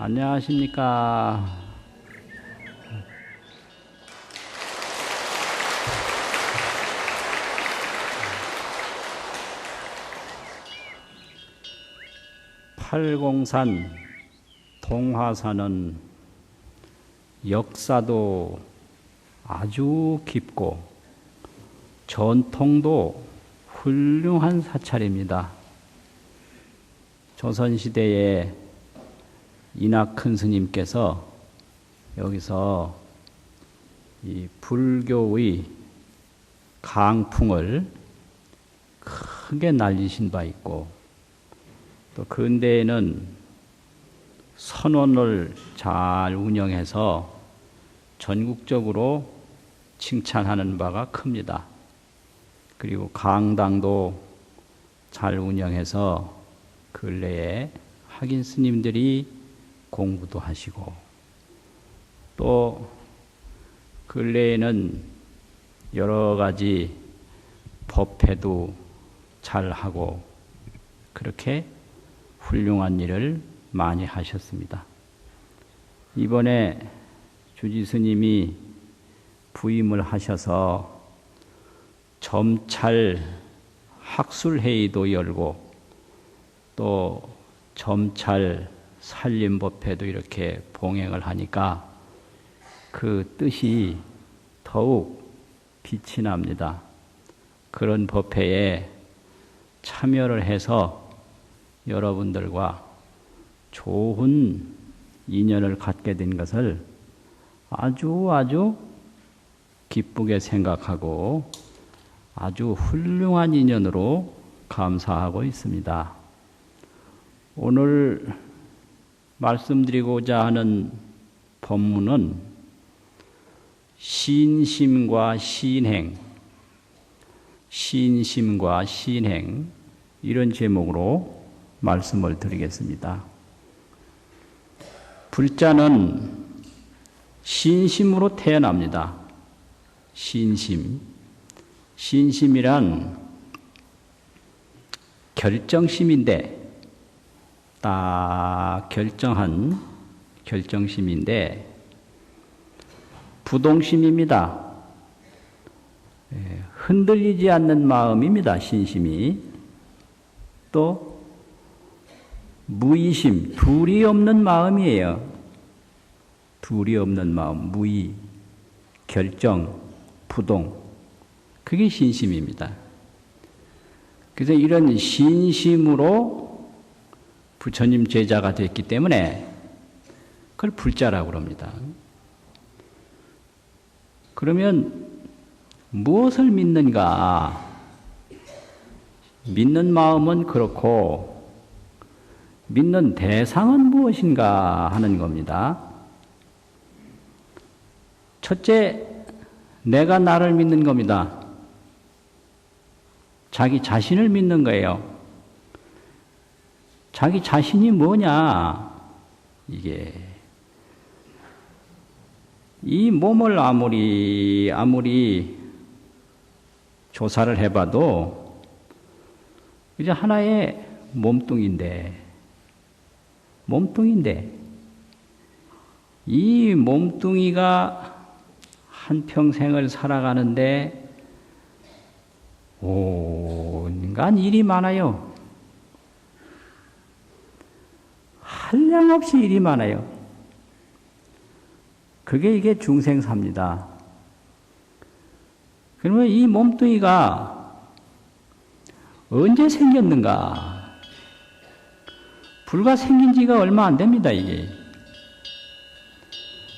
안녕하십니까. 팔공산 동화산은 역사도 아주 깊고 전통도 훌륭한 사찰입니다. 조선시대에 이낙 큰 스님께서 여기서 이 불교의 강풍을 크게 날리신 바 있고 또 근대에는 선원을 잘 운영해서 전국적으로 칭찬하는 바가 큽니다. 그리고 강당도 잘 운영해서 근래에 학인 스님들이 공부도 하시고 또 근래에는 여러 가지 법회도 잘 하고 그렇게 훌륭한 일을 많이 하셨습니다. 이번에 주지 스님이 부임을 하셔서 점찰 학술회의도 열고 또 점찰 살림법회도 이렇게 봉행을 하니까 그 뜻이 더욱 빛이 납니다. 그런 법회에 참여를 해서 여러분들과 좋은 인연을 갖게 된 것을 아주 아주 기쁘게 생각하고 아주 훌륭한 인연으로 감사하고 있습니다. 오늘 말씀드리고자 하는 법문은 신심과 신행, 신심과 신행, 이런 제목으로 말씀을 드리겠습니다. 불자는 신심으로 태어납니다. 신심. 신심이란 결정심인데, 딱 결정한 결정심인데 부동심입니다. 예, 흔들리지 않는 마음입니다. 신심이 또 무의심 둘이 없는 마음이에요. 둘이 없는 마음 무의 결정 부동 그게 신심입니다. 그래서 이런 신심으로 부처님 제자가 됐기 때문에 그걸 불자라고 그럽니다. 그러면 무엇을 믿는가? 믿는 마음은 그렇고 믿는 대상은 무엇인가 하는 겁니다. 첫째, 내가 나를 믿는 겁니다. 자기 자신을 믿는 거예요. 자기 자신이 뭐냐? 이게 이 몸을 아무리 아무리 조사를 해봐도 이제 하나의 몸뚱인데 몸뚱인데 이 몸뚱이가 한 평생을 살아가는데 온갖 일이 많아요. 한량없이 일이 많아요. 그게 이게 중생사입니다. 그러면 이 몸뚱이가 언제 생겼는가? 불과 생긴 지가 얼마 안 됩니다, 이게.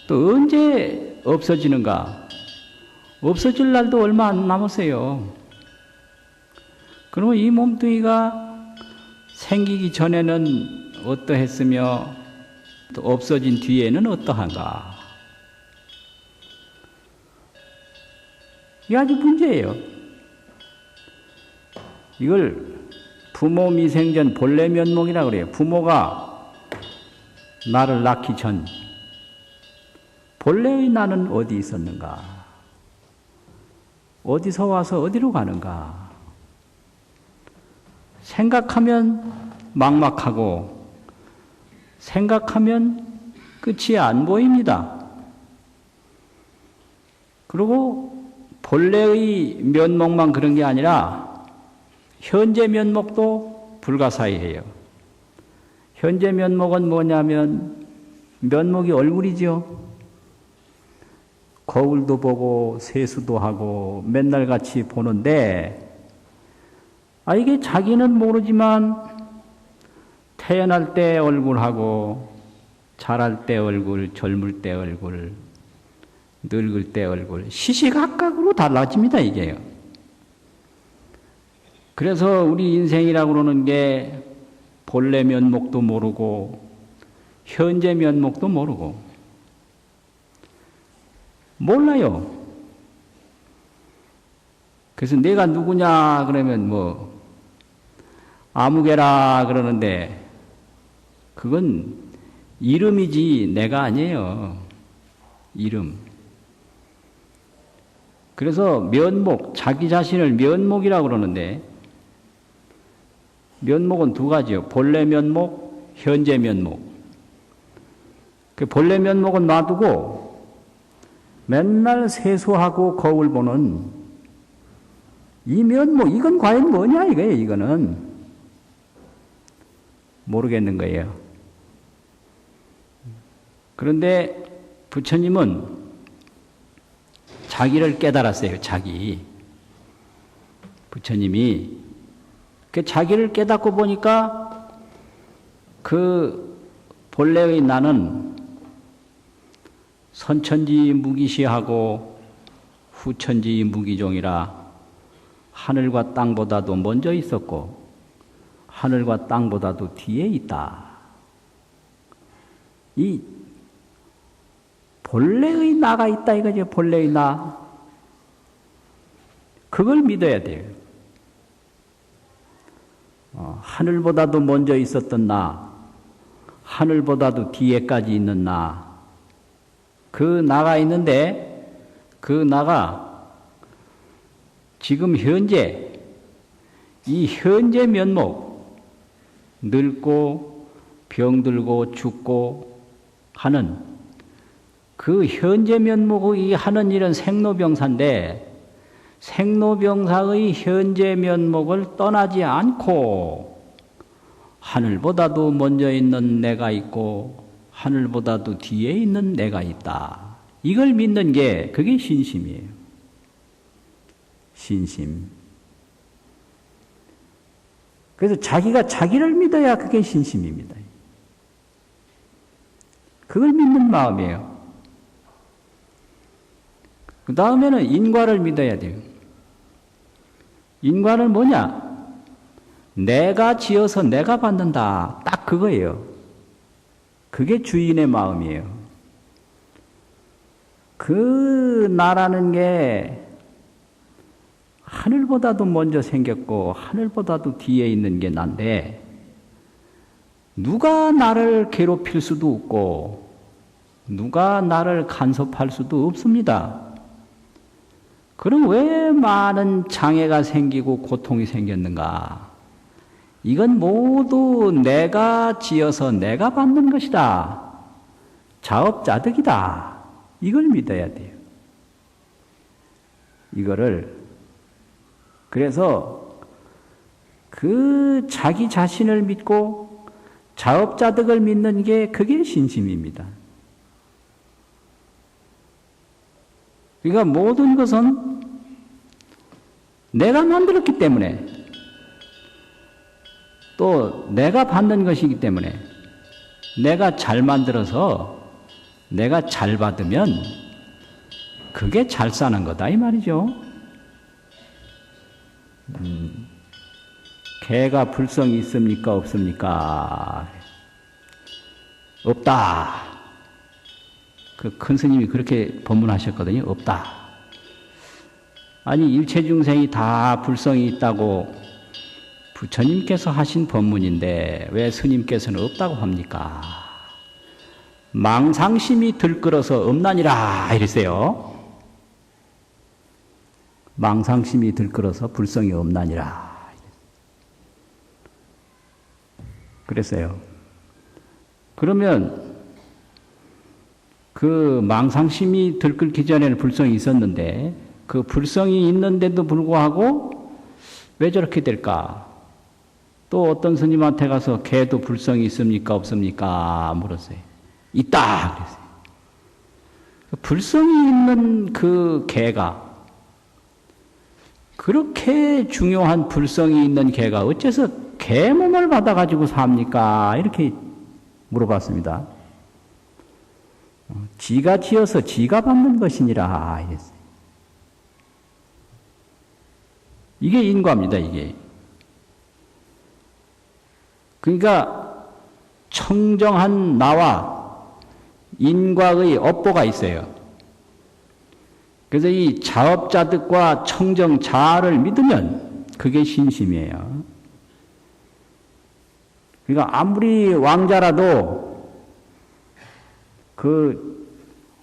또 언제 없어지는가? 없어질 날도 얼마 안 남았어요. 그러면 이 몸뚱이가 생기기 전에는 어떠했으며 또 없어진 뒤에는 어떠한가? 이게 아주 문제예요. 이걸 부모 미생전 본래 면목이라 그래요. 부모가 나를 낳기 전 본래의 나는 어디 있었는가? 어디서 와서 어디로 가는가? 생각하면 막막하고 생각하면 끝이 안 보입니다. 그리고 본래의 면목만 그런 게 아니라 현재 면목도 불가사의해요. 현재 면목은 뭐냐면 면목이 얼굴이죠. 거울도 보고 세수도 하고 맨날 같이 보는데 아 이게 자기는 모르지만 태어날 때 얼굴하고 자랄 때 얼굴, 젊을 때 얼굴, 늙을 때 얼굴 시시각각으로 달라집니다 이게요. 그래서 우리 인생이라고 그러는 게 본래 면목도 모르고 현재 면목도 모르고 몰라요. 그래서 내가 누구냐 그러면 뭐 아무개라 그러는데 그건 이름이지 내가 아니에요. 이름. 그래서 면목, 자기 자신을 면목이라고 그러는데 면목은 두 가지요. 본래 면목, 현재 면목. 그 본래 면목은 놔두고 맨날 세수하고 거울 보는 이 면목, 이건 과연 뭐냐 이거예요, 이거는. 모르겠는 거예요. 그런데 부처님은 자기를 깨달았어요, 자기. 부처님이. 그 자기를 깨닫고 보니까 그 본래의 나는 선천지 무기시하고 후천지 무기종이라 하늘과 땅보다도 먼저 있었고 하늘과 땅보다도 뒤에 있다. 이 본래의 나가 있다 이거죠. 본래의 나. 그걸 믿어야 돼요. 어, 하늘보다도 먼저 있었던 나, 하늘보다도 뒤에까지 있는 나, 그 나가 있는데 그 나가 지금 현재 이 현재 면목 늙고 병들고 죽고 하는 그 현재 면목의 하는 일은 생로병사인데 생로병사의 현재 면목을 떠나지 않고 하늘보다도 먼저 있는 내가 있고 하늘보다도 뒤에 있는 내가 있다. 이걸 믿는 게 그게 신심이에요. 신심. 그래서 자기가 자기를 믿어야 그게 신심입니다. 그걸 믿는 마음이에요. 그 다음에는 인과를 믿어야 돼요. 인과는 뭐냐? 내가 지어서 내가 받는다. 딱 그거예요. 그게 주인의 마음이에요. 그 나라는 게 하늘보다도 먼저 생겼고 하늘보다도 뒤에 있는 게 난데 누가 나를 괴롭힐 수도 없고 누가 나를 간섭할 수도 없습니다. 그럼 왜 많은 장애가 생기고 고통이 생겼는가? 이건 모두 내가 지어서 내가 받는 것이다. 자업자득이다. 이걸 믿어야 돼요. 이거를 그래서 그 자기 자신을 믿고 자업자득을 믿는 게 그게 신심입니다. 그러니까 모든 것은 내가 만들었기 때문에 또 내가 받는 것이기 때문에 내가 잘 만들어서 내가 잘 받으면 그게 잘 사는 거다 이 말이죠. 음, 개가 불성이 있습니까 없습니까? 없다. 그 큰 스님이 그렇게 법문하셨거든요. 없다. 아니 일체 중생이 다 불성이 있다고 부처님께서 하신 법문인데 왜 스님께서는 없다고 합니까? 망상심이 들끓어서 없나니라 이랬어요. 망상심이 들끓어서 불성이 없나니라. 그랬어요. 그러면 그 망상심이 들끓기 전에는 불성이 있었는데 그 불성이 있는데도 불구하고 왜 저렇게 될까? 또 어떤 스님한테 가서 개도 불성이 있습니까? 없습니까? 물었어요. 있다! 그랬어요. 불성이 있는 그 개가 그렇게 중요한 불성이 있는 개가 어째서 개 몸을 받아가지고 삽니까? 이렇게 물어봤습니다. 지가 지어서 지가 받는 것이니라 이랬어요. 이게 인과입니다, 이게. 그러니까 청정한 나와 인과의 업보가 있어요. 그래서 이 자업자득과 청정자를 믿으면 그게 신심이에요. 그러니까 아무리 왕자라도 그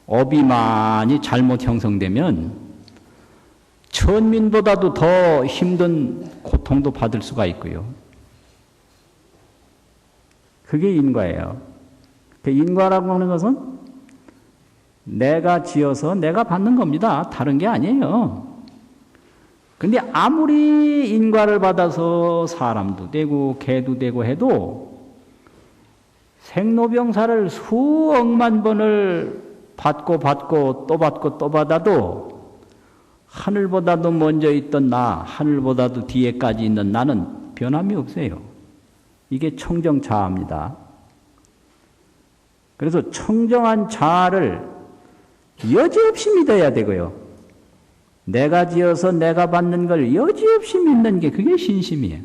업이 많이 잘못 형성되면 천민보다도 더 힘든 고통도 받을 수가 있고요. 그게 인과예요. 그 인과라고 하는 것은 내가 지어서 내가 받는 겁니다. 다른 게 아니에요. 근데 아무리 인과를 받아서 사람도 되고 개도 되고 해도 생로병사를 수억만 번을 받고 받고 또 받고 또 받아도 하늘보다도 먼저 있던 나, 하늘보다도 뒤에까지 있는 나는 변함이 없어요. 이게 청정자입니다. 그래서 청정한 자를 여지없이 믿어야 되고요. 내가 지어서 내가 받는 걸 여지없이 믿는 게 그게 신심이에요.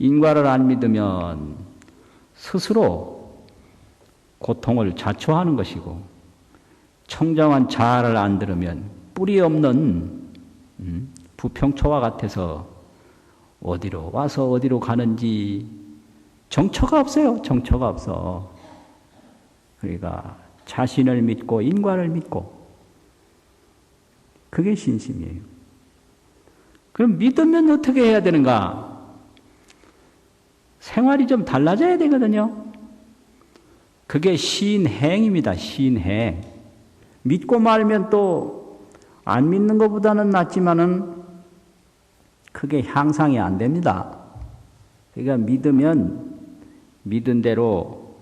인과를 안 믿으면 스스로 고통을 자초하는 것이고 청정한 자아를 안 들으면 뿌리 없는 음, 부평초와 같아서 어디로 와서 어디로 가는지 정처가 없어요. 정처가 없어. 그러니까 자신을 믿고 인과를 믿고 그게 신심이에요. 그럼 믿으면 어떻게 해야 되는가? 생활이 좀 달라져야 되거든요. 그게 신행입니다. 신행. 믿고 말면 또 안 믿는 것보다는 낫지만은 크게 향상이 안 됩니다. 그러니까 믿으면 믿은 대로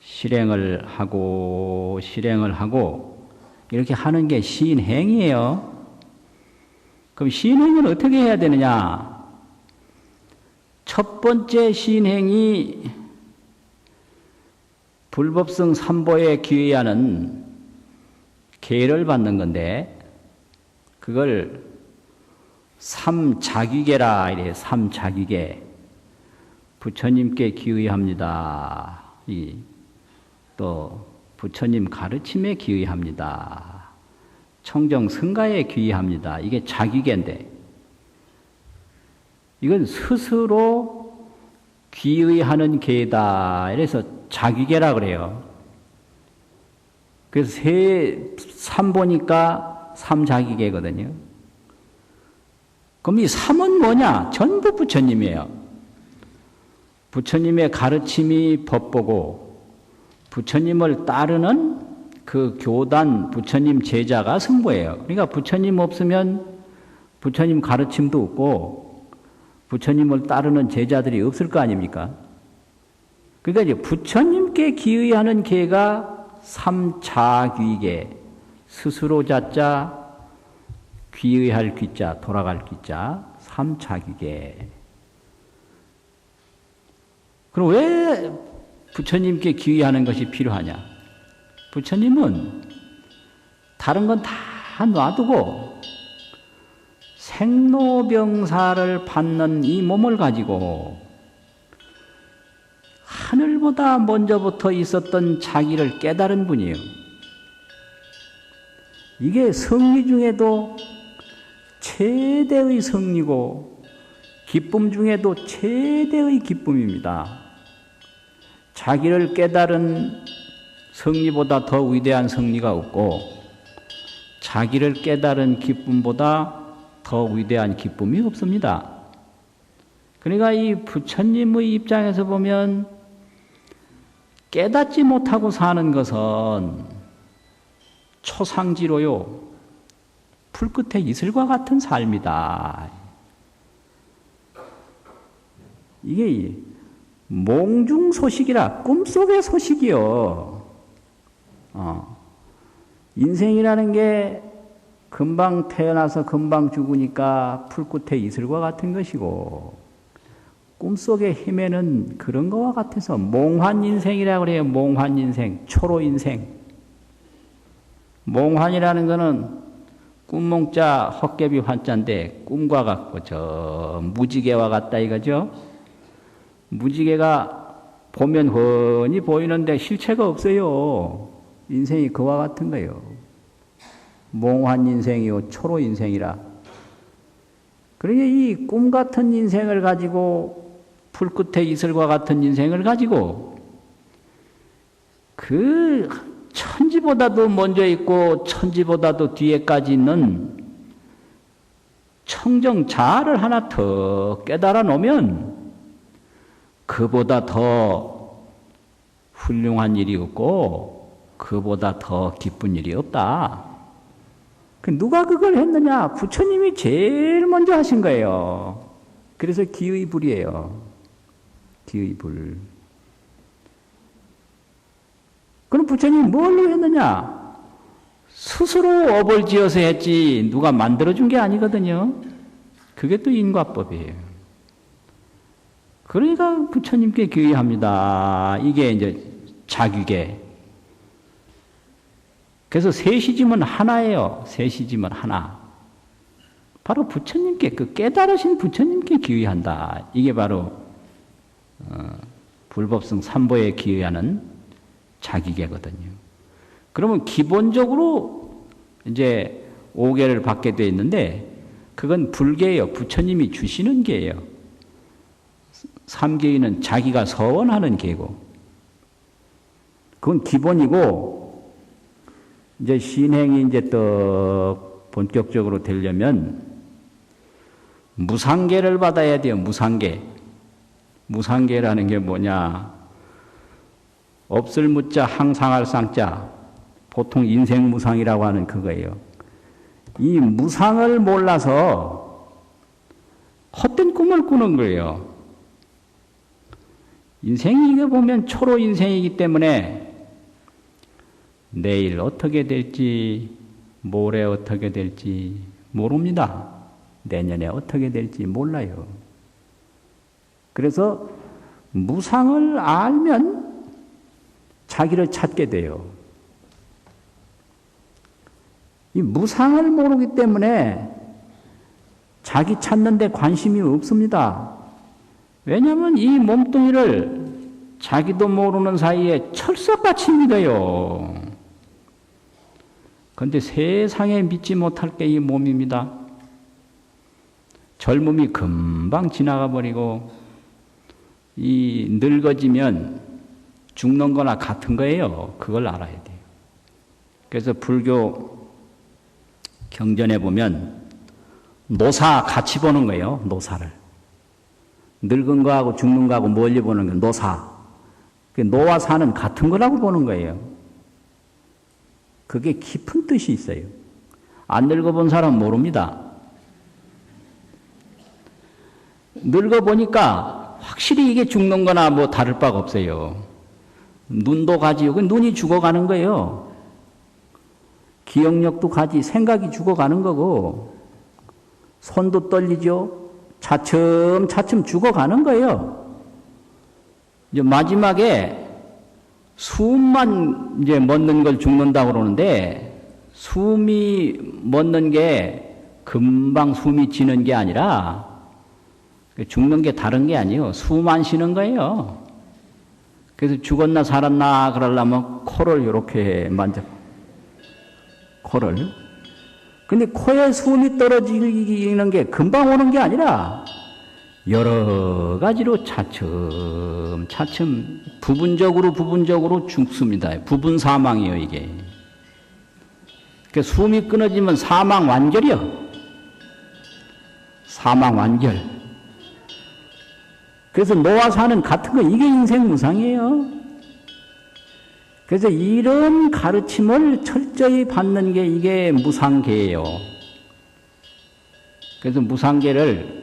실행을 하고 실행을 하고 이렇게 하는 게 신행이에요. 그럼 신행은 어떻게 해야 되느냐? 첫 번째 신행이 불법성 삼보에 기회하는 계를 받는 건데 그걸 삼자기계라 이래 삼자기계 부처님께 기의합니다. 또 부처님 가르침에 기의합니다. 청정 승가에 기의합니다. 이게 자기계인데 이건 스스로 기의하는 계다. 이래서 자기계라 그래요. 그래서 세, 삼 보니까 삼자기계거든요. 그럼 이 삼은 뭐냐? 전부 부처님이에요. 부처님의 가르침이 법보고 부처님을 따르는 그 교단 부처님 제자가 승보예요. 그러니까 부처님 없으면 부처님 가르침도 없고 부처님을 따르는 제자들이 없을 거 아닙니까? 그러니까 이제 부처님께 기의하는 계가 삼자귀계 스스로 자자 귀의할 귀자 돌아갈 귀자 삼자귀계 그럼 왜 부처님께 기위하는 것이 필요하냐? 부처님은 다른 건 다 놔두고 생로병사를 받는 이 몸을 가지고 하늘보다 먼저부터 있었던 자기를 깨달은 분이에요. 이게 성리 중에도 최대의 성리고 기쁨 중에도 최대의 기쁨입니다. 자기를 깨달은 성리보다 더 위대한 성리가 없고 자기를 깨달은 기쁨보다 더 위대한 기쁨이 없습니다. 그러니까 이 부처님의 입장에서 보면 깨닫지 못하고 사는 것은 초상지로요. 풀 끝에 이슬과 같은 삶이다. 이게 몽중 소식이라 꿈속의 소식이요. 어. 인생이라는 게 금방 태어나서 금방 죽으니까 풀 끝에 이슬과 같은 것이고 꿈속에 헤매는 그런 거와 같아서 몽환 인생이라고 그래요. 몽환 인생, 초로 인생. 몽환이라는 거는 꿈몽자 헛개비 환자인데 꿈과 같고 저 무지개와 같다 이거죠. 무지개가 보면 훤히 보이는데 실체가 없어요. 인생이 그와 같은 거예요. 몽환 인생이요, 초로 인생이라. 그러니 이꿈 같은 인생을 가지고 풀끝에 이슬과 같은 인생을 가지고 그 천지보다도 먼저 있고 천지보다도 뒤에까지 있는 청정 자아를 하나 더 깨달아 놓으면 그보다 더 훌륭한 일이 없고 그보다 더 기쁜 일이 없다. 그 누가 그걸 했느냐? 부처님이 제일 먼저 하신 거예요. 그래서 기의 불이에요. 기의 불. 그럼 부처님이 뭘로 했느냐? 스스로 업을 지어서 했지 누가 만들어준 게 아니거든요. 그게 또 인과법이에요. 그러니까 부처님께 기의합니다. 이게 이제 자규계. 그래서 세시짐은 하나예요. 세시짐은 하나. 바로 부처님께 그 깨달으신 부처님께 기의한다. 이게 바로 어, 불법성 삼보에 기의하는 자기계거든요. 그러면 기본적으로 이제 오계를 받게 돼 있는데 그건 불계예요. 부처님이 주시는 계예요. 삼계의는 자기가 서원하는 계고 그건 기본이고 이제 신행이 이제 또 본격적으로 되려면 무상계를 받아야 돼요. 무상계. 무상계라는 게 뭐냐? 없을 무자 항상할 쌍자 보통 인생 무상이라고 하는 그거예요. 이 무상을 몰라서 헛된 꿈을 꾸는 거예요. 인생이 이거 보면 초로 인생이기 때문에 내일 어떻게 될지, 모레 어떻게 될지 모릅니다. 내년에 어떻게 될지 몰라요. 그래서 무상을 알면 자기를 찾게 돼요. 이 무상을 모르기 때문에 자기 찾는데 관심이 없습니다. 왜냐하면 이 몸뚱이를 자기도 모르는 사이에 철석같이 믿어요. 그런데 세상에 믿지 못할 게 이 몸입니다. 젊음이 금방 지나가 버리고 이 늙어지면 죽는 거나 같은 거예요. 그걸 알아야 돼요. 그래서 불교 경전에 보면 노사 같이 보는 거예요. 노사를. 늙은 거하고 죽는 거하고 멀리 보는 건 노사. 그 노와 사는 같은 거라고 보는 거예요. 그게 깊은 뜻이 있어요. 안 늙어본 사람은 모릅니다. 늙어보니까 확실히 이게 죽는 거나 뭐 다를 바가 없어요. 눈도 가지요. 그 눈이 죽어가는 거예요. 기억력도 가지, 생각이 죽어가는 거고, 손도 떨리죠. 차츰 차츰 죽어가는 거예요. 이제 마지막에 숨만 이제 멎는 걸 죽는다고 그러는데 숨이 멎는 게 금방 숨이 지는 게 아니라 죽는 게 다른 게 아니에요. 숨 안 쉬는 거예요. 그래서 죽었나 살았나 그러려면 코를 이렇게 만져 코를 근데 코에 숨이 떨어지는 게 금방 오는 게 아니라 여러 가지로 차츰 차츰 부분적으로 부분적으로 죽습니다. 부분 사망이요 이게. 그 숨이 끊어지면 사망 완결이요. 사망 완결. 그래서 노아 사는 같은 거 이게 인생 무상이에요. 그래서 이런 가르침을 철저히 받는 게 이게 무상계예요. 그래서 무상계를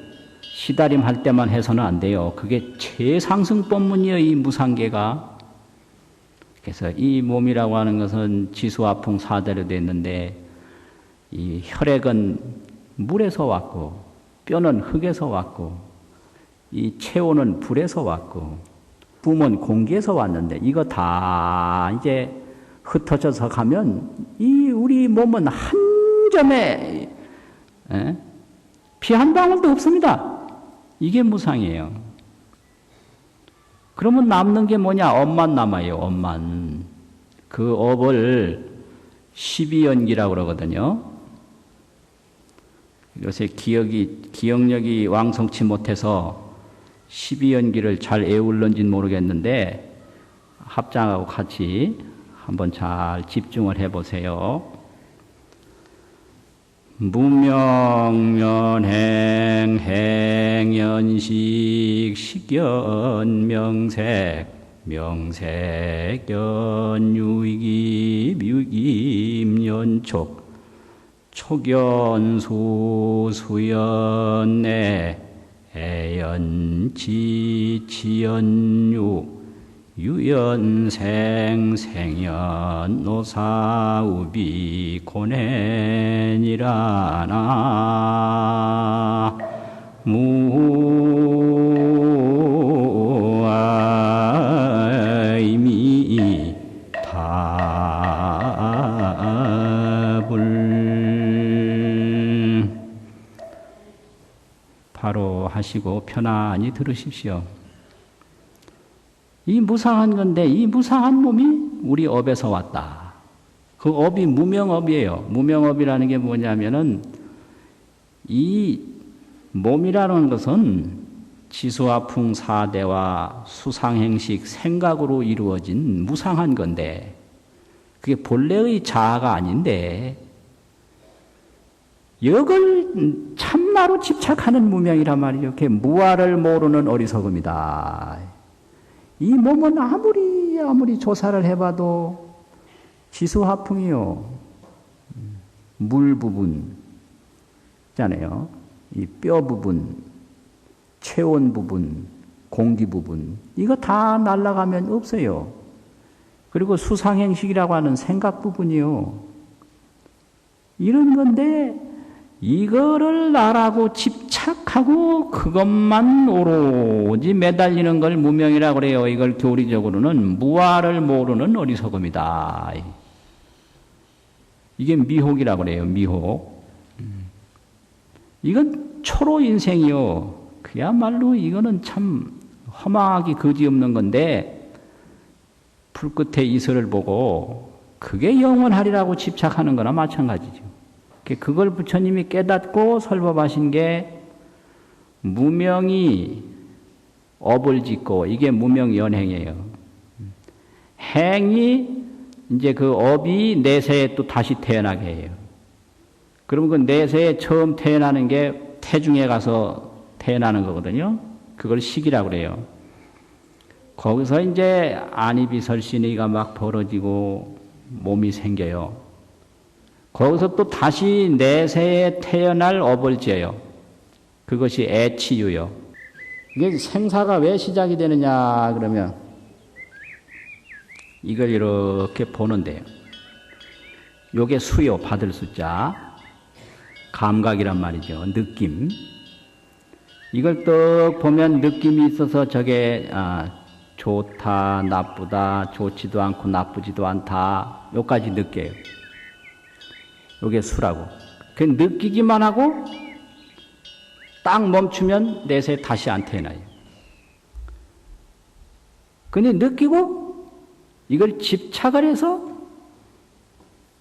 시다림 할 때만 해서는 안 돼요. 그게 최상승법문이에요, 이 무상계가. 그래서 이 몸이라고 하는 것은 지수화풍 사대로 됐는데, 이 혈액은 물에서 왔고, 뼈는 흙에서 왔고, 이 체온은 불에서 왔고, 품은 공기에서 왔는데, 이거 다 이제 흩어져서 가면, 이 우리 몸은 한 점에, 피한 방울도 없습니다. 이게 무상이에요. 그러면 남는 게 뭐냐? 업만 남아요, 업만. 그 업을 12연기라고 그러거든요. 요새 기억이, 기억력이 왕성치 못해서 12연기를 잘 애울는지는 모르겠는데, 합장하고 같이 한번 잘 집중을 해 보세요. 무명면행 행연식 식견 명색 명색견 유익임 유익임 연촉 촉연수 수연내 애연지 지연유 유연생 생연 노사우비 고nen이라나 무아이미 답을 바로 하시고 편안히 들으십시오. 이 무상한 건데 이 무상한 몸이 우리 업에서 왔다. 그 업이 무명업이에요. 무명업이라는 게 뭐냐면은 이 몸이라는 것은 지수화풍 사대와 수상행식 생각으로 이루어진 무상한 건데 그게 본래의 자아가 아닌데 역을 참나로 집착하는 무명이란 말이죠. 그게 무아를 모르는 어리석음이다. 이 몸은 아무리 아무리 조사를 해봐도 지수화풍이요. 물 부분 있잖아요. 이 뼈 부분, 체온 부분, 공기 부분 이거 다 날라가면 없어요. 그리고 수상행식이라고 하는 생각 부분이요. 이런 건데 이거를 나라고 집착하고 그것만 오로지 매달리는 걸 무명이라고 그래요. 이걸 교리적으로는 무아를 모르는 어리석음이다. 이게 미혹이라고 그래요. 미혹. 이건 초로 인생이요. 그야말로 이거는 참 허망하기 거지없는 건데 불 끝에 이슬을 보고 그게 영원하리라고 집착하는 거나 마찬가지죠. 그걸 부처님이 깨닫고 설법하신 게 무명이 업을 짓고 이게 무명연행이에요. 행이 이제 그 업이 내세에 또 다시 태어나게 해요. 그러면 그 내세에 처음 태어나는 게 태중에 가서 태어나는 거거든요. 그걸 식이라고 그래요. 거기서 이제 안입이 설신이가 막 벌어지고 몸이 생겨요. 거기서 또 다시 내세에 태어날 지어요. 그것이 애치유요. 이게 생사가 왜 시작이 되느냐 그러면 이걸 이렇게 보는데요. 요게 수요 받을 숫자 감각이란 말이죠. 느낌. 이걸 떡 보면 느낌이 있어서 저게 아, 좋다, 나쁘다, 좋지도 않고 나쁘지도 않다. 요까지 느껴요. 요게 수라고. 그 느끼기만 하고 딱 멈추면 내세 다시 안 태어나요. 근데 느끼고 이걸 집착을 해서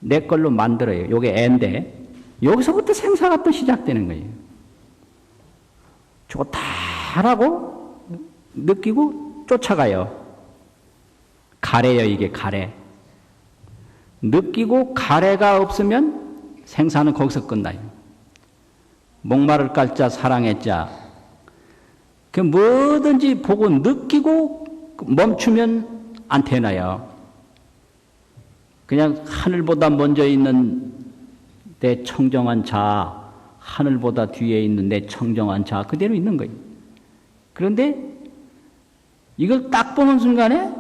내 걸로 만들어요. 요게 애인데 여기서부터 생사가 또 시작되는 거예요. 좋다라고 느끼고 쫓아가요. 가래요, 이게 가래. 느끼고 가래가 없으면 생사는 거기서 끝나요. 목마를 깔자 사랑했자. 그 뭐든지 보고 느끼고 멈추면 안 태어나요. 그냥 하늘보다 먼저 있는 내 청정한 자, 하늘보다 뒤에 있는 내 청정한 자, 그대로 있는 거예요. 그런데 이걸 딱 보는 순간에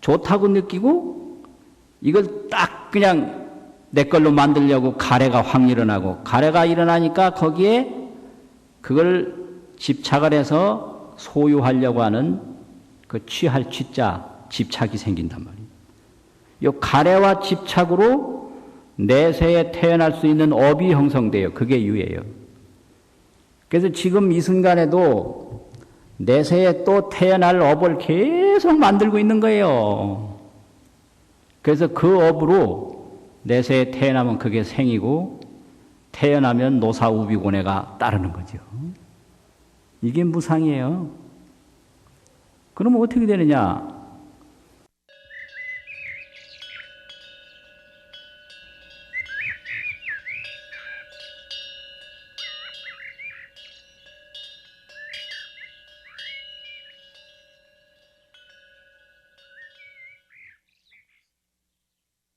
좋다고 느끼고 이걸 딱 그냥 내 걸로 만들려고 가래가 확 일어나고 가래가 일어나니까 거기에 그걸 집착을 해서 소유하려고 하는 그 취할 취자 집착이 생긴단 말이에요. 요 가래와 집착으로 내세에 태어날 수 있는 업이 형성돼요. 그게 유예요. 그래서 지금 이 순간에도 내세에 또 태어날 업을 계속 만들고 있는 거예요. 그래서 그 업으로 내세에 태어나면 그게 생이고 태어나면 노사우비고뇌가 따르는 거죠. 이게 무상이에요. 그러면 어떻게 되느냐?